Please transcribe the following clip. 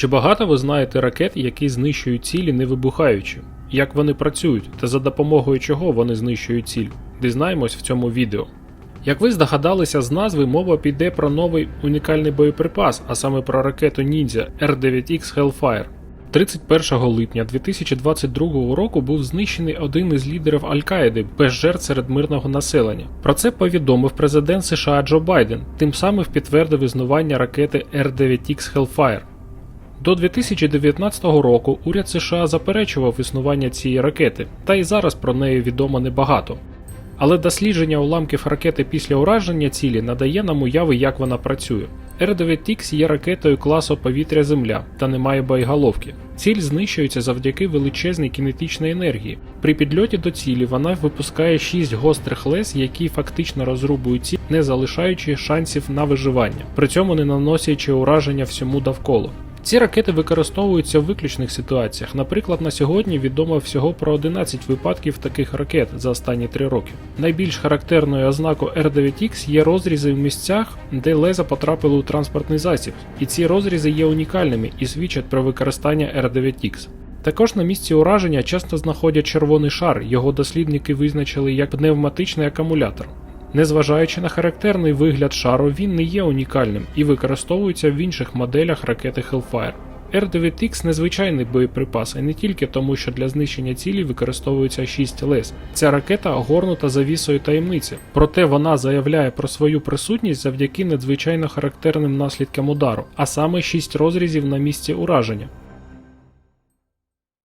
Чи багато ви знаєте ракет, які знищують цілі не вибухаючи? Як вони працюють та за допомогою чого вони знищують ціль? Дізнаємось в цьому відео. Як ви здогадалися з назви, мова піде про новий унікальний боєприпас, а саме про ракету Ніндзя R9X Hellfire. 31 липня 2022 року був знищений один із лідерів Аль-Каїди без жертв серед мирного населення. Про це повідомив президент США Джо Байден, тим самим підтвердив існування ракети R9X Hellfire. До 2019 року уряд США заперечував існування цієї ракети, та й зараз про неї відомо небагато. Але дослідження уламків ракети після ураження цілі надає нам уяви, як вона працює. R9X є ракетою класу повітря Земля та не має боєголовки. Ціль знищується завдяки величезній кінетичній енергії. При підльоті до цілі вона випускає 6 гострих лез, які фактично розрубують ціль, не залишаючи шансів на виживання, при цьому не наносячи ураження всьому довкола. Ці ракети використовуються в виключних ситуаціях. Наприклад, на сьогодні відомо всього про 11 випадків таких ракет за останні 3 роки. Найбільш характерною ознакою R9X є розрізи в місцях, де леза потрапили у транспортний засіб, і ці розрізи є унікальними і свідчать про використання R9X. Також на місці ураження часто знаходять червоний шар, його дослідники визначили як пневматичний акумулятор. Незважаючи на характерний вигляд шару, він не є унікальним і використовується в інших моделях ракети Hellfire. R9X незвичайний боєприпас, і не тільки тому, що для знищення цілі використовується 6 лез. Ця ракета огорнута завісою таємниці, проте вона заявляє про свою присутність завдяки надзвичайно характерним наслідкам удару, а саме 6 розрізів на місці ураження.